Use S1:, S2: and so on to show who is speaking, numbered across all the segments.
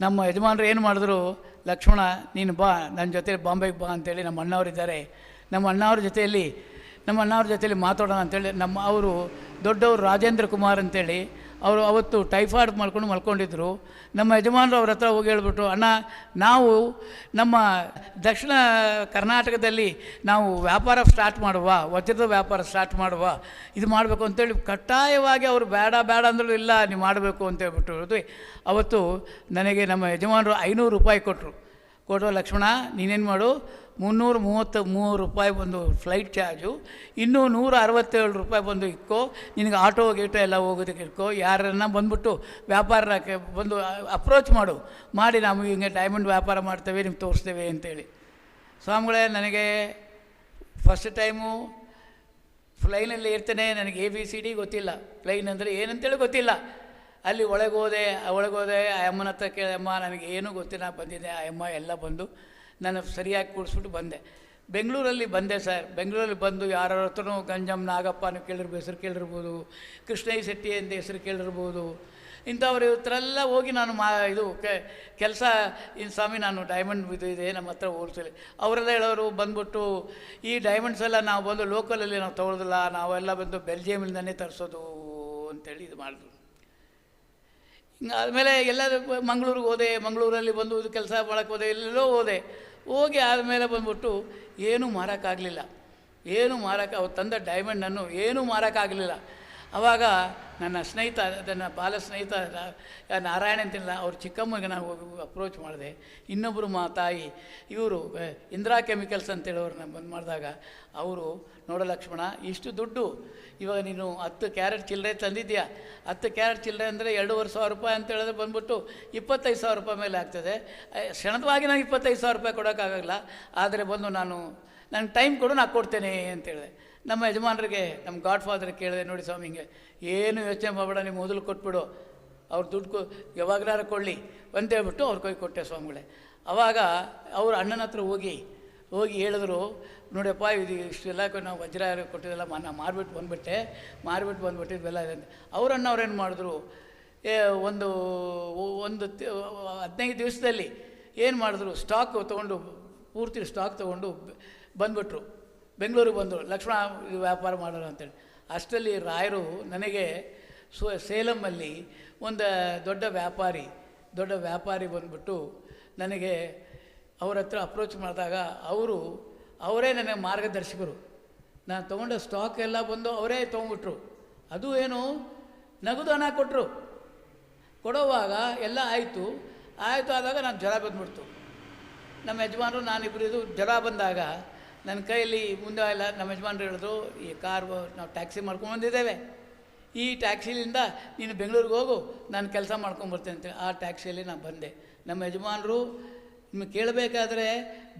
S1: ನಮ್ಮ ಯಜಮಾನರು ಏನು ಮಾಡಿದ್ರು, ಲಕ್ಷ್ಮಣ, ನೀನು ಬಾ ನನ್ನ ಜೊತೆ ಬಾಂಬೆಗೆ ಬಾ ಅಂತೇಳಿ ನಮ್ಮ ಅಣ್ಣವರಿದ್ದಾರೆ ನಮ್ಮ ಅಣ್ಣವ್ರ ಜೊತೆಯಲ್ಲಿ ನಮ್ಮ ಅಣ್ಣವ್ರ ಜೊತೆಯಲ್ಲಿ ಮಾತಾಡೋಣ ಅಂತೇಳಿ ನಮ್ಮ ಅವರು ದೊಡ್ಡವರು ರಾಜೇಂದ್ರ ಕುಮಾರ್ ಅಂತೇಳಿ ಅವರು ಅವತ್ತು ಟೈಫಾಯ್ಡ್ ಮಾಡ್ಕೊಂಡು ಮಲ್ಕೊಂಡಿದ್ರು. ನಮ್ಮ ಯಜಮಾನರು ಅವ್ರ ಹತ್ರ ಹೋಗಿ ಹೇಳ್ಬಿಟ್ರು, ಅಣ್ಣ, ನಾವು ನಮ್ಮ ದಕ್ಷಿಣ ಕರ್ನಾಟಕದಲ್ಲಿ ನಾವು ವ್ಯಾಪಾರ ಸ್ಟಾರ್ಟ್ ಮಾಡುವ, ವಜ್ರದ ವ್ಯಾಪಾರ ಸ್ಟಾರ್ಟ್ ಮಾಡುವ, ಇದು ಮಾಡಬೇಕು ಅಂತೇಳಿ ಕಡ್ಡಾಯವಾಗಿ ಅವರು ಬೇಡ ಬೇಡ ಅಂದರೂ ಇಲ್ಲ, ನೀವು ಮಾಡಬೇಕು ಅಂತ ಹೇಳ್ಬಿಟ್ಟು ಅವತ್ತು ನನಗೆ ನಮ್ಮ ಯಜಮಾನರು ಐನೂರು ರೂಪಾಯಿ ಕೊಟ್ಟರು ಕೊಡೋ ಲಕ್ಷ್ಮಣ, ನೀನೇನು ಮಾಡು ಮುನ್ನೂರ ಮೂವತ್ತ ಮೂರು ರೂಪಾಯಿ ಬಂದು ಫ್ಲೈಟ್ ಚಾರ್ಜು ಇನ್ನೂ ನೂರ ಅರವತ್ತೇಳು ರೂಪಾಯಿ ಬಂದು ಇಕ್ಕೋ, ನಿನಗೆ ಆಟೋ ಗೀಟೋ ಎಲ್ಲ ಹೋಗೋದಕ್ಕೆ ಇಟ್ಕೋ ಯಾರನ್ನ ಬಂದುಬಿಟ್ಟು ವ್ಯಾಪಾರಕ್ಕೆ ಬಂದು ಅಪ್ರೋಚ್ ಮಾಡು. ಮಾಡಿ ನಾವು ಹಿಂಗೆ ಡೈಮಂಡ್ ವ್ಯಾಪಾರ ಮಾಡ್ತೇವೆ, ನಿಮ್ಗೆ ತೋರಿಸ್ತೇವೆ ಅಂತೇಳಿ. ಸ್ವಾಮಿಗಳೇ, ನನಗೆ ಫಸ್ಟ್ ಟೈಮು ಫ್ಲೈನಲ್ಲಿ ಇರ್ತೇನೆ, ನನಗೆ ಎ ಬಿ ಸಿ ಡಿ ಗೊತ್ತಿಲ್ಲ. ಫ್ಲೈನ್ ಅಂದರೆ ಏನಂತೇಳಿ ಗೊತ್ತಿಲ್ಲ. ಅಲ್ಲಿ ಒಳಗೆ ಹೋದೆ ಒಳಗೆ ಹೋದೆ, ಆ ಅಮ್ಮನ ಹತ್ರ ಕೇಳಿದೆ, ಅಮ್ಮ, ನನಗೆ ಏನೂ ಗೊತ್ತಿಲ್ಲ ಬಂದಿದ್ದೆ, ಆ ಅಮ್ಮ ಎಲ್ಲ ಬಂದು ನಾನು ಸರಿಯಾಗಿ ಕೂಡಿಸ್ಬಿಟ್ಟು ಬಂದೆ. ಬೆಂಗಳೂರಲ್ಲಿ ಬಂದೆ ಸರ್. ಬೆಂಗಳೂರಲ್ಲಿ ಬಂದು ಯಾರ ಹತ್ರನೂ ಗಂಜಮ್ ನಾಗಪ್ಪ ನೀವು ಕೇಳಿರ್ಬೋದು ಹೆಸರು ಕೇಳಿರ್ಬೋದು, ಕೃಷ್ಣಯ್ಯ ಶೆಟ್ಟಿ ಅಂತ ಹೆಸರು ಕೇಳಿರ್ಬೋದು, ಇಂಥವ್ರ ಎಲ್ಲ ಹೋಗಿ ನಾನು ಮಾ, ಇದು ಕೆಲಸ ಇನ್ನು ಸ್ವಾಮಿ ನಾನು ಡೈಮಂಡ್ ಇದು ಇದೆ, ನಮ್ಮ ಹತ್ರ ಹೋಲ್ಸೇಲಿ. ಅವರೆಲ್ಲ ಹೇಳೋರು ಬಂದ್ಬಿಟ್ಟು, ಈ ಡೈಮಂಡ್ಸ್ ಎಲ್ಲ ನಾವು ಬಂದು ಲೋಕಲಲ್ಲಿ ನಾವು ತೊಗೊಳೋದಿಲ್ಲ, ನಾವೆಲ್ಲ ಬಂದು ಬೆಲ್ಜಿಯಮಿಂದನೇ ತರಿಸೋದು ಅಂತೇಳಿ ಇದು ಮಾಡಿದ್ರು. ಹಿಂಗೆ ಆದಮೇಲೆ ಎಲ್ಲ ಮಂಗಳೂರಿಗೆ ಹೋದೆ, ಮಂಗಳೂರಲ್ಲಿ ಬಂದು ಇದು ಕೆಲಸ ಮಾಡೋಕ್ಕೆ ಹೋದೆ ಎಲ್ಲೆಲ್ಲೋ ಹೋದೆ. ಹೋಗಿ ಆದಮೇಲೆ ಬಂದ್ಬಿಟ್ಟು ಏನೂ ಮಾರೋಕ್ಕಾಗಲಿಲ್ಲ. ಏನು ಮಾರಕ್ಕೆ ಅವ್ರು ತಂದ ಡೈಮಂಡನ್ನು ಏನೂ ಮಾರೋಕ್ಕಾಗಲಿಲ್ಲ. ಆವಾಗ ನನ್ನ ಸ್ನೇಹಿತ, ನನ್ನ ಬಾಲ ಸ್ನೇಹಿತ ನಾರಾಯಣ ಅಂತಿಲ್ಲ, ಅವ್ರ ಚಿಕ್ಕಮ್ಮಗೆ ನಾನು ಅಪ್ರೋಚ್ ಮಾಡಿದೆ. ಇನ್ನೊಬ್ಬರು ಮಾ ತಾಯಿ, ಇವರು ಇಂದಿರಾ ಕೆಮಿಕಲ್ಸ್ ಅಂತೇಳೋರು ನಾನು ಬಂದು ಮಾಡಿದಾಗ, ಅವರು ನೋಡ ಲಕ್ಷ್ಮಣ, ಇಷ್ಟು ದುಡ್ಡು. ಇವಾಗ ನೀನು ಹತ್ತು ಕ್ಯಾರೆಟ್ ಚಿಲ್ಲರೆ ತಂದಿದ್ಯಾ ಹತ್ತು ಕ್ಯಾರೆಟ್ ಚಿಲ್ಲರೆ ಅಂದರೆ ಎರಡೂವರೆ ಸಾವಿರ ರೂಪಾಯಿ ಅಂತ ಹೇಳಿದ್ರೆ ಬಂದ್ಬಿಟ್ಟು ಇಪ್ಪತ್ತೈದು ಸಾವಿರ ರೂಪಾಯಿ ಮೇಲೆ ಆಗ್ತದೆ. ಕ್ಷಣದವಾಗಿ ನಾನು ಇಪ್ಪತ್ತೈದು ಸಾವಿರ ರೂಪಾಯಿ ಕೊಡೋಕ್ಕಾಗಲ್ಲ. ಆದರೆ ಬಂದು ನಾನು ನನಗೆ ಟೈಮ್ ಕೊಡು ನಾನು ಕೊಡ್ತೇನೆ ಅಂತ ಹೇಳಿದೆ. ನಮ್ಮ ಯಜಮಾನರಿಗೆ, ನಮ್ಮ ಗಾಡ್ ಫಾದರ್ ಕೇಳಿದೆ, ನೋಡಿ ಸ್ವಾಮಿ ಹಿಂಗೆ, ಏನು ಯೋಚನೆ ಮಾಡಬೇಡ, ನೀವು ಮೊದಲು ಕೊಟ್ಬಿಡು. ಅವ್ರು ದುಡ್ಡು ಕೊ, ಯಾವಾಗಲಾರು ಕೊಡಲಿ ಅಂತೇಳ್ಬಿಟ್ಟು ಅವ್ರ ಕೈ ಕೊಟ್ಟೆ ಸ್ವಾಮಿಗಳೇ. ಆವಾಗ ಅವ್ರ ಅಣ್ಣನ ಹತ್ರ ಹೋಗಿ ಹೋಗಿ ಹೇಳಿದ್ರು, ನೋಡಪ್ಪ, ಇದು ಇಷ್ಟೆಲ್ಲ ನಾವು ವಜ್ರ ಕೊಟ್ಟಿದ್ದೆಲ್ಲ ನಾನು ಮಾರ್ಬಿಟ್ಟು ಬಂದುಬಿಟ್ಟೆ, ಮಾರ್ಬಿಟ್ಟು ಬಂದುಬಿಟ್ಟು ಇವೆಲ್ಲ ಅವರನ್ನು ಅವ್ರೇನು ಮಾಡಿದ್ರು, ಏ, ಒಂದು ಒಂದು ಹದಿನೈದು ದಿವಸದಲ್ಲಿ ಏನು ಮಾಡಿದ್ರು ಸ್ಟಾಕ್ ತೊಗೊಂಡು, ಪೂರ್ತಿ ಸ್ಟಾಕ್ ತೊಗೊಂಡು ಬಂದುಬಿಟ್ರು. ಬೆಂಗಳೂರಿಗೆ ಬಂದರು, ಲಕ್ಷ್ಮಣ ವ್ಯಾಪಾರ ಮಾಡೋರು ಅಂತೇಳಿ. ಅಷ್ಟರಲ್ಲಿ ರಾಯರು ನನಗೆ ಸು ಸೇಲಮ್ಮಲ್ಲಿ ಒಂದು ದೊಡ್ಡ ವ್ಯಾಪಾರಿ ದೊಡ್ಡ ವ್ಯಾಪಾರಿ ಬಂದ್ಬಿಟ್ಟು ನನಗೆ ಅವ್ರ ಹತ್ರ ಅಪ್ರೋಚ್ ಮಾಡಿದಾಗ ಅವರು, ಅವರೇ ನನಗೆ ಮಾರ್ಗದರ್ಶಕರು. ನಾನು ತೊಗೊಂಡ ಸ್ಟಾಕ್ ಎಲ್ಲ ಬಂದು ಅವರೇ ತೊಗೊಂಡ್ಬಿಟ್ರು. ಅದು ಏನು? ನಗದು ಹಣ ಕೊಟ್ಟರು ಕೊಡೋವಾಗ ಎಲ್ಲ ಆಯಿತು. ಆಯಿತು ಆದಾಗ ನಾನು ಜ್ವರ ಬಂದ್ಬಿಡ್ತು. ನಮ್ಮ ಯಜಮಾನರು ನಾನಿಬ್ಬರು ಇದು ಜ್ವರ ಬಂದಾಗ ನನ್ನ ಕೈಯಲ್ಲಿ ಮುಂದೆ ಎಲ್ಲ ನಮ್ಮ ಯಜಮಾನರು ಹೇಳಿದ್ರು, ಈ ಕಾರ್ ನಾವು ಟ್ಯಾಕ್ಸಿ ಮಾಡ್ಕೊಂಡು ಬಂದಿದ್ದೇವೆ. ಈ ಟ್ಯಾಕ್ಸಿಲಿಂದ ನೀನು ಬೆಂಗಳೂರಿಗೆ ಹೋಗು. ನಾನು ಕೆಲಸ ಮಾಡ್ಕೊಂಬರ್ತೇನೆ ಅಂತ ಆ ಟ್ಯಾಕ್ಸಿಯಲ್ಲಿ ನಾನು ಬಂದೆ. ನಮ್ಮ ಯಜಮಾನರು ನಿಮಗೆ ಕೇಳಬೇಕಾದ್ರೆ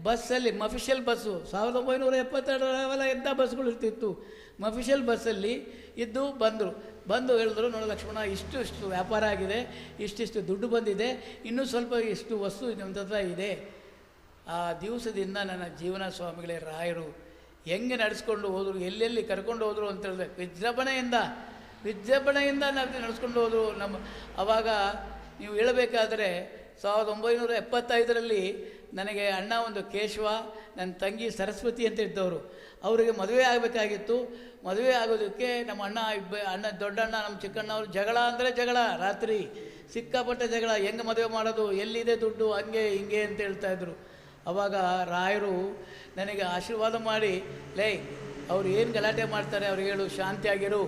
S1: ಬಸ್ಸಲ್ಲಿ ಮಫಿಷಿಯಲ್ ಬಸ್ಸು, ಸಾವಿರದ ಒಂಬೈನೂರ ಎಪ್ಪತ್ತೆರಡರವೆಲ್ಲ ಎಂಥ ಬಸ್ಗಳು ಇರ್ತಿತ್ತು? ಮಫಿಷಿಯಲ್ ಬಸ್ಸಲ್ಲಿ ಇದ್ದು ಬಂದರು. ಬಂದು ಹೇಳಿದ್ರು, ನೋಡಿ ಲಕ್ಷ್ಮಣ, ಇಷ್ಟು ಇಷ್ಟು ವ್ಯಾಪಾರ ಆಗಿದೆ ಇಷ್ಟಿಷ್ಟು ದುಡ್ಡು ಬಂದಿದೆ, ಇನ್ನೂ ಸ್ವಲ್ಪ ಇಷ್ಟು ವಸ್ತು ನಮ್ಮ ಹತ್ರ ಇದೆ. ಆ ದಿವಸದಿಂದ ನನ್ನ ಜೀವನ ಸ್ವಾಮಿಗಳೇ, ರಾಯರು, ಹೆಂಗೆ ನಡೆಸ್ಕೊಂಡು ಹೋದರು, ಎಲ್ಲೆಲ್ಲಿ ಕರ್ಕೊಂಡು ಹೋದರು ಅಂತ ಹೇಳಿದ್ರೆ, ವಿಜೃಂಭಣೆಯಿಂದ ವಿಜೃಂಭಣೆಯಿಂದ ನಾವು ನಡೆಸ್ಕೊಂಡು ಹೋದರು ನಮ್ಮ ಆವಾಗ ನೀವು ಹೇಳಬೇಕಾದ್ರೆ ಸಾವಿರದ ಒಂಬೈನೂರ ಎಪ್ಪತ್ತೈದರಲ್ಲಿ ನನಗೆ ಅಣ್ಣ ಒಂದು ಕೇಶವ, ನನ್ನ ತಂಗಿ ಸರಸ್ವತಿ ಅಂತ ಇದ್ದವರು. ಅವರಿಗೆ ಮದುವೆ ಆಗಬೇಕಾಗಿತ್ತು. ಮದುವೆ ಆಗೋದಕ್ಕೆ ನಮ್ಮ ಅಣ್ಣ ಇಬ್ಬ, ಅಣ್ಣ, ದೊಡ್ಡಣ್ಣ, ನಮ್ಮ ಚಿಕ್ಕಣ್ಣ ಅವರು ಜಗಳ ಅಂದರೆ ಜಗಳ, ರಾತ್ರಿ ಸಿಕ್ಕಾಪಟ್ಟೆ ಜಗಳ. ಹೆಂಗೆ ಮದುವೆ ಮಾಡೋದು, ಎಲ್ಲಿದೆ ದುಡ್ಡು, ಹಂಗೆ ಹಿಂಗೆ ಅಂತ ಹೇಳ್ತಾ ಇದ್ರು. ಅವಾಗ ರಾಯರು ನನಗೆ ಆಶೀರ್ವಾದ ಮಾಡಿ, ಲೇ, ಅವ್ರು ಏನು ಗಲಾಟೆ ಮಾಡ್ತಾರೆ ಅವ್ರಿಗೆ ಹೇಳು, ಶಾಂತಿಯಾಗಿರು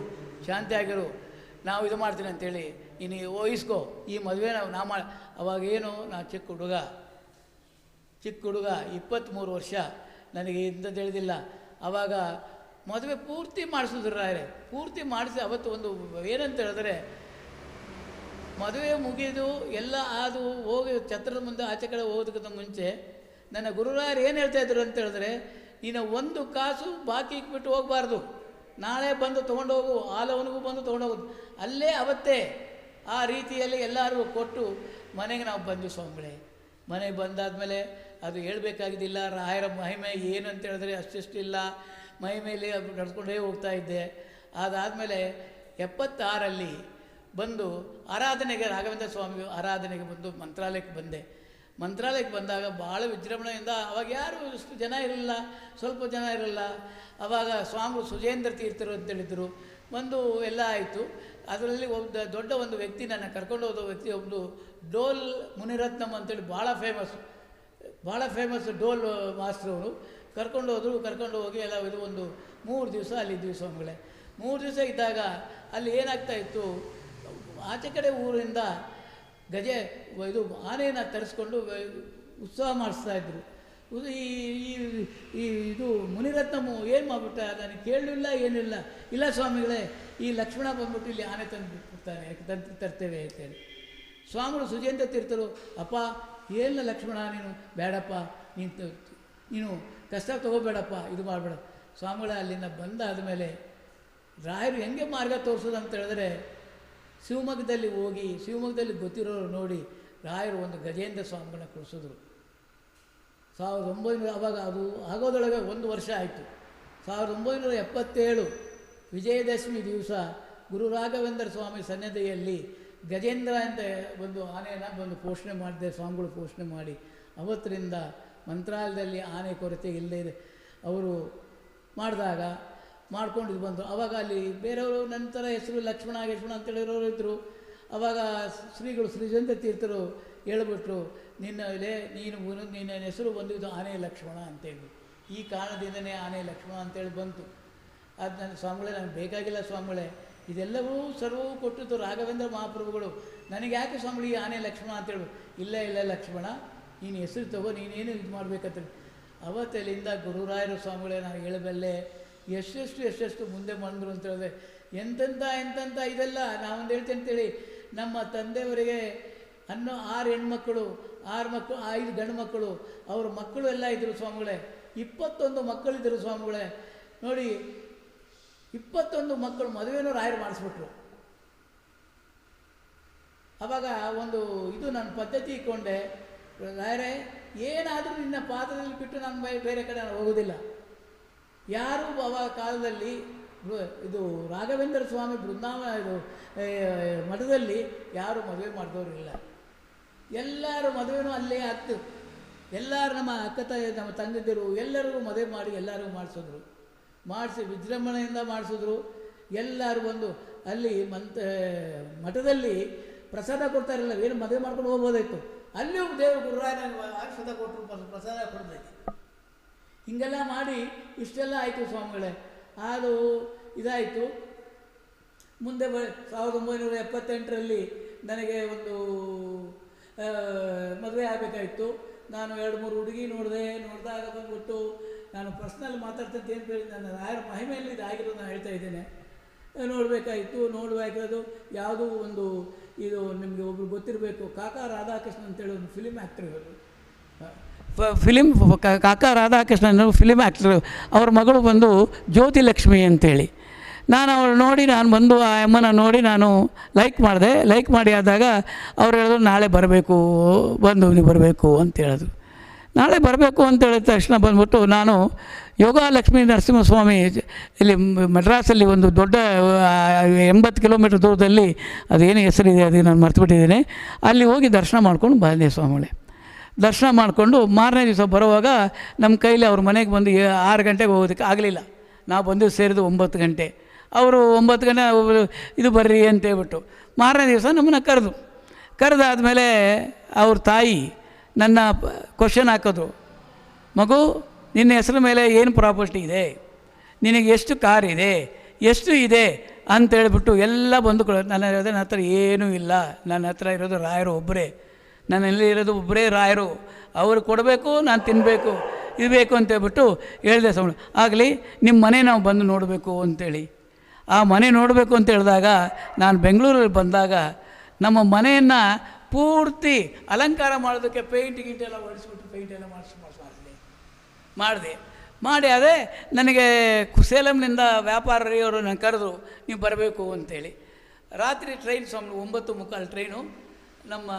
S1: ಶಾಂತಿಯಾಗಿರು. ನಾವು ಇದು ಮಾಡ್ತೀನಿ ಅಂತೇಳಿ, ನೀನು ವಹಿಸ್ಕೋ, ಈ ಮದುವೆ ನಾವು, ನಾ ಮಾಡಿ ಅವಾಗೇನು ನಾನು ಚಿಕ್ಕ ಹುಡುಗ ಚಿಕ್ಕ ಹುಡುಗ ಇಪ್ಪತ್ತ್ಮೂರು ವರ್ಷ, ನನಗೆ ಇಂಥ ತಿಳಿದಿಲ್ಲ ಆವಾಗ ಮದುವೆ ಪೂರ್ತಿ ಮಾಡಿಸಿದ್ರು ರಾಯರೇ, ಪೂರ್ತಿ ಮಾಡಿಸಿ ಅವತ್ತು ಒಂದು ಏನಂತ ಹೇಳಿದ್ರೆ, ಮದುವೆ ಮುಗಿದು ಎಲ್ಲ ಅದು ಹೋಗಿ, ಛತ್ರದ ಮುಂದೆ ಆಚೆ ಕಡೆ ಹೋಗೋದಕ್ಕಿಂತ ಮುಂಚೆ, ನನ್ನ ಗುರುರಾಯರು ಏನು ಹೇಳ್ತಾ ಇದ್ರು ಅಂತ ಹೇಳಿದ್ರೆ, ನೀನು ಒಂದು ಕಾಸು ಬಾಕಿ ಇಟ್ಬಿಟ್ಟು ಹೋಗಬಾರ್ದು. ನಾಳೆ ಬಂದು ತೊಗೊಂಡೋಗು, ಆಲವನಿಗೂ ಬಂದು ತೊಗೊಂಡು ಹೋಗೋದು ಅಲ್ಲೇ ಅವತ್ತೇ ಆ ರೀತಿಯಲ್ಲಿ ಎಲ್ಲರಿಗೂ ಕೊಟ್ಟು ಮನೆಗೆ ನಾವು ಬಂದ್ವಿ ಸ್ವಾಮಿಗಳೇ. ಮನೆಗೆ ಬಂದಾದಮೇಲೆ ಅದು ಹೇಳಬೇಕಾಗಿದ್ದಿಲ್ಲ, ರಾಯರ ಮಹಿಮೆ ಏನು ಅಂತ ಹೇಳಿದ್ರೆ ಅಷ್ಟಿಷ್ಟಿಲ್ಲ. ಅದು ನಡ್ಕೊಂಡೇ ಹೋಗ್ತಾ ಇದ್ದೆ. ಅದಾದಮೇಲೆ ಎಪ್ಪತ್ತಾರಲ್ಲಿ ಬಂದು ಆರಾಧನೆಗೆ ರಾಘವೇಂದ್ರ ಸ್ವಾಮಿ ಆರಾಧನೆಗೆ ಬಂದು ಮಂತ್ರಾಲಯಕ್ಕೆ ಬಂದೆ. ಮಂತ್ರಾಲಯಕ್ಕೆ ಬಂದಾಗ ಭಾಳ ವಿಜೃಂಭಣೆಯಿಂದ ಅವಾಗ ಯಾರು ಇಷ್ಟು ಜನ ಇರಲಿಲ್ಲ, ಸ್ವಲ್ಪ ಜನ ಇರಲಿಲ್ಲ. ಅವಾಗ ಸ್ವಾಮಿ ಸುಜೇಂದ್ರ ತೀರ್ಥರು ಅಂತೇಳಿದರು ಬಂದು ಎಲ್ಲ ಆಯಿತು. ಅದರಲ್ಲಿ ಒಬ್ಬ ದೊಡ್ಡ ಒಂದು ವ್ಯಕ್ತಿ ನನ್ನ ಕರ್ಕೊಂಡು ಹೋದ ವ್ಯಕ್ತಿ ಒಬ್ಬರು ಡೋಲ್ ಮುನಿರತ್ನಂ ಅಂತೇಳಿ ಭಾಳ ಫೇಮಸ್ ಭಾಳ ಫೇಮಸ್ ಡೋಲ್ ಮಾಸ್ಟರ್ ಅವರು. ಕರ್ಕೊಂಡು ಹೋದರು, ಕರ್ಕೊಂಡು ಹೋಗಿ ಎಲ್ಲ ಇದು ಒಂದು ಮೂರು ದಿವಸ ಇದ್ದೀವಿ ಸ್ವಾಮಿಗಳೇ. ಮೂರು ದಿವಸ ಇದ್ದಾಗ ಅಲ್ಲಿ ಏನಾಗ್ತಾ ಇತ್ತು, ಆಚೆ ಕಡೆ ಊರಿಂದ ಗಜೆ ಇದು ಆನೆಯನ್ನ ತರಿಸ್ಕೊಂಡು ಉತ್ಸವ ಮಾಡಿಸ್ತಾ ಇದ್ರು. ಈ, ಈ- ಈ ಇದು ಮುನಿರತ್ನಮು ಏನು ಮಾಡಿಬಿಟ್ಟ ನಾನು ಕೇಳಲಿಲ್ಲ, ಏನಿಲ್ಲ. ಇಲ್ಲ ಸ್ವಾಮಿಗಳೇ, ಈ ಲಕ್ಷ್ಮಣ ಬಂದ್ಬಿಟ್ಟು ಇಲ್ಲಿ ಆನೆ ತಂದು ಬಿಟ್ಬಿಡ್ತಾನೆ ತಂದು ತರ್ತೇವೆ ಅಂತೇಳಿ. ಸ್ವಾಮಿಗಳು ಸುಜೇಂದ್ರ ತೀರ್ಥರು, ಅಪ್ಪ ಏನಿಲ್ಲ ಲಕ್ಷ್ಮಣ ನೀನು? ಬೇಡಪ್ಪ, ನೀನು ನೀನು ಕಷ್ಟ ತಗೋಬೇಡಪ್ಪ, ಇದು ಮಾಡಬೇಡ. ಸ್ವಾಮಿಗಳ, ಅಲ್ಲಿಂದ ಬಂದಾದ ಮೇಲೆ ರಾಯರು ಹೆಂಗೆ ಮಾರ್ಗ ತೋರಿಸೋದು ಅಂತ ಹೇಳಿದ್ರೆ ಶಿವಮೊಗ್ಗದಲ್ಲಿ ಹೋಗಿ, ಶಿವಮೊಗ್ಗದಲ್ಲಿ ಗೊತ್ತಿರೋರು ನೋಡಿ ರಾಯರು ಒಂದು ಗಜೇಂದ್ರ ಸ್ವಾಮಿಗಳನ್ನ ಕೊಡಿಸಿದ್ರು ಸಾವಿರದ ಒಂಬೈನೂರ ಆವಾಗ ಅದು ಆಗೋದೊಳಗೆ ಒಂದು ವರ್ಷ ಆಯಿತು. ಸಾವಿರದ ಒಂಬೈನೂರ ಎಪ್ಪತ್ತೇಳು ವಿಜಯದಶಮಿ ದಿವಸ ಗುರು ರಾಘವೇಂದ್ರ ಸ್ವಾಮಿ ಸನ್ನಿಧಿಯಲ್ಲಿ ಗಜೇಂದ್ರ ಅಂತ ಒಂದು ಆನೆಯನ್ನು ಬಂದು ಪೋಷಣೆ ಮಾಡಿದೆ, ಸ್ವಾಮಿಗಳು ಪೋಷಣೆ ಮಾಡಿ. ಅವತ್ತರಿಂದ ಮಂತ್ರಾಲಯದಲ್ಲಿ ಆನೆ ಕೊರತೆ ಇಲ್ಲದೆ ಅವರು ಮಾಡಿದಾಗ ಮಾಡ್ಕೊಂಡು ಬಂದರು. ಅವಾಗ ಅಲ್ಲಿ ಬೇರೆಯವರು ನಂತರ ಹೆಸರು ಲಕ್ಷ್ಮಣ ಲಕ್ಷ್ಮಣ ಅಂತೇಳಿರೋರು ಇದ್ದರು ಅವಾಗ ಶ್ರೀಗಳು ಶ್ರೀಜಂತ ತೀರ್ಥರು ಹೇಳ್ಬಿಟ್ರು, ನಿನ್ನ ಲೇ ನೀನು ನಿನ್ನ ಹೆಸರು ಬಂದಿದ್ದು ಆನೆ ಲಕ್ಷ್ಮಣ ಅಂತೇಳಿ. ಈ ಕಾರಣದಿಂದನೇ ಆನೆ ಲಕ್ಷ್ಮಣ ಅಂತೇಳಿ ಬಂತು. ಅದು ನನ್ನ ಸ್ವಾಮಿಗಳೇ ನನಗೆ ಬೇಕಾಗಿಲ್ಲ ಸ್ವಾಮಿಗಳೇ. ಇದೆಲ್ಲವೂ ಸರ್ವೂ ಕೊಟ್ಟಿದ್ದು ರಾಘವೇಂದ್ರ ಮಹಾಪ್ರಭುಗಳು. ನನಗೆ ಯಾಕೆ ಸ್ವಾಮಿಗಳು ಈ ಆನೆ ಲಕ್ಷ್ಮಣ ಅಂತೇಳು ಇಲ್ಲ ಇಲ್ಲ ಲಕ್ಷ್ಮಣ, ನೀನು ಹೆಸರು ತಗೋ, ನೀನೇನು ಇದು ಮಾಡ್ಬೇಕಂತೇಳಿ ಅವತ್ತಲ್ಲಿಂದ ಗುರುರಾಯರ ಸ್ವಾಮಿಗಳೇ, ನಾನು ಹೇಳಬಲ್ಲೆ ಎಷ್ಟೆಷ್ಟು ಎಷ್ಟೆಷ್ಟು ಮುಂದೆ ಬಂದರು ಅಂತ ಹೇಳಿದ್ರೆ ಎಂತೆಂಥ ಎಂತೆಂಥ ಇದೆಲ್ಲ ನಾವೊಂದು ಹೇಳ್ತೇನೆ ಅಂತೇಳಿ, ನಮ್ಮ ತಂದೆಯವರಿಗೆ ಅನ್ನೋ ಆರು ಹೆಣ್ಮಕ್ಕಳು ಆರು ಮಕ್ಕಳು ಐದು ಗಂಡು ಮಕ್ಕಳು, ಅವ್ರ ಮಕ್ಕಳು ಎಲ್ಲ ಇದ್ದರು ಸ್ವಾಮಿಗಳೇ. ಇಪ್ಪತ್ತೊಂದು ಮಕ್ಕಳಿದ್ದರು ಸ್ವಾಮಿಗಳೇ. ನೋಡಿ, ಇಪ್ಪತ್ತೊಂದು ಮಕ್ಕಳು ಮದುವೆನೂ ರಾಯರು ಮಾಡಿಸ್ಬಿಟ್ರು. ಅವಾಗ ಒಂದು ಇದು ನಾನು ಪದ್ಧತಿ ಇಕ್ಕೊಂಡೆ ರಾಯರೇ, ಏನಾದರೂ ನಿನ್ನ ಪಾತ್ರದಲ್ಲಿ ಬಿಟ್ಟು ನಾನು ಬೇರೆ ಕಡೆ ನಾನು ಹೋಗೋದಿಲ್ಲ ಯಾರು ಅವ ಕಾಲದಲ್ಲಿ ಇದು ರಾಘವೇಂದ್ರ ಸ್ವಾಮಿ ಬೃಂದಾವನ ಇದು ಮಠದಲ್ಲಿ ಯಾರು ಮದುವೆ ಮಾಡಿದವರಿಲ್ಲ ಎಲ್ಲರೂ ಮದುವೆನೂ ಅಲ್ಲೇ ಆಗ್ತು ಎಲ್ಲರೂ ನಮ್ಮ ಅಕ್ಕ ತಾಯಿ, ನಮ್ಮ ತಂಗಿದ್ದರು ಎಲ್ಲರಿಗೂ ಮದುವೆ ಮಾಡಿ ಎಲ್ಲರಿಗೂ ಮಾಡಿಸಿದ್ರು. ಮಾಡಿಸಿ ವಿಜೃಂಭಣೆಯಿಂದ ಮಾಡಿಸಿದ್ರು. ಎಲ್ಲರೂ ಬಂದು ಅಲ್ಲಿ ಮಂತ ಮಠದಲ್ಲಿ ಪ್ರಸಾದ ಕೊಡ್ತಾರಿಲ್ಲ. ಏನು ಮದುವೆ ಮಾಡ್ಕೊಂಡು ಹೋಗ್ಬೋದಾಯ್ತು? ಅಲ್ಲಿಯೂ ದೇವರು ಗುರುರಾಯನ ಆಶೀರ್ವಾದ ಕೊಟ್ಟರು ಪ್ರ- ಪ್ರಸಾದ ಕೊಡ್ಬೇಕು. ಹೀಗೆಲ್ಲ ಮಾಡಿ ಇಷ್ಟೆಲ್ಲ ಆಯಿತು ಸ್ವಾಮಿಗಳೇ. ಅದು ಇದಾಯಿತು. ಮುಂದೆ ಬ, ಸಾವಿರದ ಒಂಬೈನೂರ ಎಪ್ಪತ್ತೆಂಟರಲ್ಲಿ ನನಗೆ ಒಂದು ಮದುವೆ ಆಗಬೇಕಾಯಿತು. ನಾನು ಎರಡು ಮೂರು ಹುಡುಗಿ ನೋಡಿದೆ, ನೋಡಿದಾಗ ಬಂದ್ಬಿಟ್ಟು ನಾನು ಪರ್ಸ್ನಲ್ ಮಾತಾಡ್ತಂತ ಏನು ಹೇಳಿ ನನ್ನ ರಾಯರ ಮಹಿಮೆಯಲ್ಲಿ ಇದಾಗಿರೋದು ನಾನು ಹೇಳ್ತಾ ಇದ್ದೇನೆ. ನೋಡಬೇಕಾಯಿತು ನೋಡಬೇಕಾದ್ರು ಯಾವುದೋ ಒಂದು ಇದು ನಿಮಗೆ ಒಬ್ರು ಗೊತ್ತಿರಬೇಕು. ಕಾಕಾ ರಾಧಾಕೃಷ್ಣ ಅಂತೇಳಿ ಒಂದು ಫಿಲಿಮ್ ಆ್ಯಕ್ಟರ್ ಇವರು ಫಿಲಿಮ್ ಕಾಕಾ ರಾಧಾಕೃಷ್ಣನ್ ಫಿಲಿಮ್ ಆ್ಯಕ್ಟ್ರು ಅವ್ರ ಮಗಳು ಬಂದು ಜ್ಯೋತಿ ಲಕ್ಷ್ಮಿ ಅಂತೇಳಿ. ನಾನು ಅವಳು ನೋಡಿ ನಾನು ಬಂದು ಆ ಅಮ್ಮನ ನೋಡಿ ನಾನು ಲೈಕ್ ಮಾಡಿದೆ. ಲೈಕ್ ಮಾಡಿ ಆದಾಗ ಅವ್ರು ಹೇಳಿದ್ರು, ನಾಳೆ ಬರಬೇಕು ಬಂದು ನೀವು ಬರಬೇಕು ಅಂತ ಹೇಳಿದ್ರು. ನಾಳೆ ಬರಬೇಕು ಅಂತ ಹೇಳಿದ ತಕ್ಷಣ ಬಂದ್ಬಿಟ್ಟು ನಾನು ಯೋಗ ಲಕ್ಷ್ಮೀ ನರಸಿಂಹಸ್ವಾಮಿ ಇಲ್ಲಿ ಮಡ್ರಾಸಲ್ಲಿ ಒಂದು ದೊಡ್ಡ ಎಂಬತ್ತು ಕಿಲೋಮೀಟ್ರ್ ದೂರದಲ್ಲಿ, ಅದೇನು ಹೆಸರಿದೆ ಅದು ನಾನು ಮರ್ತುಬಿಟ್ಟಿದ್ದೀನಿ. ಅಲ್ಲಿ ಹೋಗಿ ದರ್ಶನ ಮಾಡ್ಕೊಂಡು ಬಂದೆ ಸ್ವಾಮಿಗಳೇ. ದರ್ಶನ ಮಾಡಿಕೊಂಡು ಮಾರನೇ ದಿವಸ ಬರುವಾಗ ನಮ್ಮ ಕೈಲಿ ಅವ್ರ ಮನೆಗೆ ಬಂದು ಆರು ಗಂಟೆಗೆ ಹೋಗೋದಕ್ಕೆ ಆಗಲಿಲ್ಲ. ನಾವು ಬಂದು ಸೇರಿದ್ದು ಒಂಬತ್ತು ಗಂಟೆ. ಅವರು ಒಂಬತ್ತು ಗಂಟೆ ಇದು ಬರ್ರಿ ಅಂತ ಹೇಳ್ಬಿಟ್ಟು ಮಾರನೇ ದಿವಸ ನಮ್ಮನ್ನು ಕರೆದು. ಕರೆದಾದಮೇಲೆ ಅವ್ರ ತಾಯಿ ನನ್ನ ಕ್ವಶನ್ ಹಾಕಿದ್ರು. ಮಗು, ನಿನ್ನ ಹೆಸರು ಮೇಲೆ ಏನು ಪ್ರಾಪರ್ಟಿ ಇದೆ? ನಿನಗೆ ಎಷ್ಟು ಕಾರ್ ಇದೆ? ಎಷ್ಟು ಇದೆ? ಅಂತ ಹೇಳ್ಬಿಟ್ಟು ಎಲ್ಲ ಬಂದು ನನ್ನ ಹೇಳಿದೆ ನನ್ನ ಹತ್ರ ಏನೂ ಇಲ್ಲ. ನನ್ನ ಹತ್ರ ಇರೋದು ರಾಯರು ಒಬ್ಬರೇ. ನನ್ನಲ್ಲಿ ಇರೋದು ಒಬ್ಬರೇ ರಾಯರು, ಅವರು ಕೊಡಬೇಕು, ನಾನು ತಿನ್ನಬೇಕು ಇದು ಬೇಕು ಅಂತೇಳ್ಬಿಟ್ಟು ಹೇಳಿದೆ ಸ್ವಾಮಿ. ಆಗಲಿ ನಿಮ್ಮ ಮನೆ ನಾವು ಬಂದು ನೋಡಬೇಕು ಅಂತೇಳಿ. ಆ ಮನೆ ನೋಡಬೇಕು ಅಂತ ಹೇಳಿದಾಗ, ನಾನು ಬೆಂಗಳೂರಲ್ಲಿ ಬಂದಾಗ ನಮ್ಮ ಮನೆಯನ್ನು ಪೂರ್ತಿ ಅಲಂಕಾರ ಮಾಡೋದಕ್ಕೆ ಪೇಂಟ್ ಗೀಟ್ ಎಲ್ಲ ಹೊಡಿಸ್ಬಿಟ್ಟು ಪೇಂಟ್ ಎಲ್ಲ ಮಾಡಿಸಿ ಮಾಡಿಸಿ ಮಾಡಿದೆ. ಮಾಡಿ ಅದೇ ನನಗೆ ಕುಸೇಲಂನಿಂದ ವ್ಯಾಪಾರಿಯವರು ನನ್ನ ಕರೆದ್ರು, ನೀವು ಬರಬೇಕು ಅಂತೇಳಿ. ರಾತ್ರಿ ಟ್ರೈನ್ ಸ್ವಾಮಿ, ಒಂಬತ್ತು ಮುಕ್ಕಾಲು ಟ್ರೈನು ನಮ್ಮ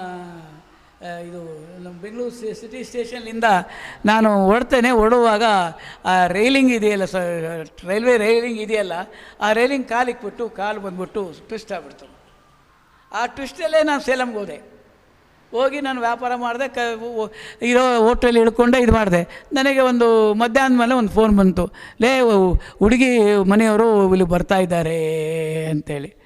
S1: ಇದು ನಮ್ಮ ಬೆಂಗಳೂರು ಸಿಟಿ ಸ್ಟೇಷನ್ನಿಂದ ನಾನು ಹೊಡ್ತೇನೆ ಹೊಡುವಾಗ ಆ ರೈಲಿಂಗ್ ಇದೆಯಲ್ಲ ಸ ರೈಲ್ವೆ ರೈಲಿಂಗ್ ಇದೆಯಲ್ಲ, ಆ ರೈಲಿಂಗ್ ಕಾಲಿಗೆ ಬಿಟ್ಟು ಕಾಲು ಬಂದ್ಬಿಟ್ಟು ಟ್ವಿಸ್ಟ್ ಆಗ್ಬಿಡ್ತು. ಆ ಟ್ವಿಸ್ಟಲ್ಲೇ ನಾನು ಸೇಲಮ್ಗೆ ಹೋದೆ. ಹೋಗಿ ನಾನು ವ್ಯಾಪಾರ ಮಾಡಿದೆ, ಕ ಇರೋ ಹೋಟೆಲ್ ಇಳ್ಕೊಂಡೆ ಇದು ಮಾಡಿದೆ. ನನಗೆ ಒಂದು ಮಧ್ಯಾಹ್ನದ ಮೇಲೆ ಒಂದು ಫೋನ್ ಬಂತು, ಲೇ ಹುಡುಗಿ ಮನೆಯವರು ಇಲ್ಲಿ ಬರ್ತಾ ಇದ್ದಾರೆ ಅಂತೇಳಿ.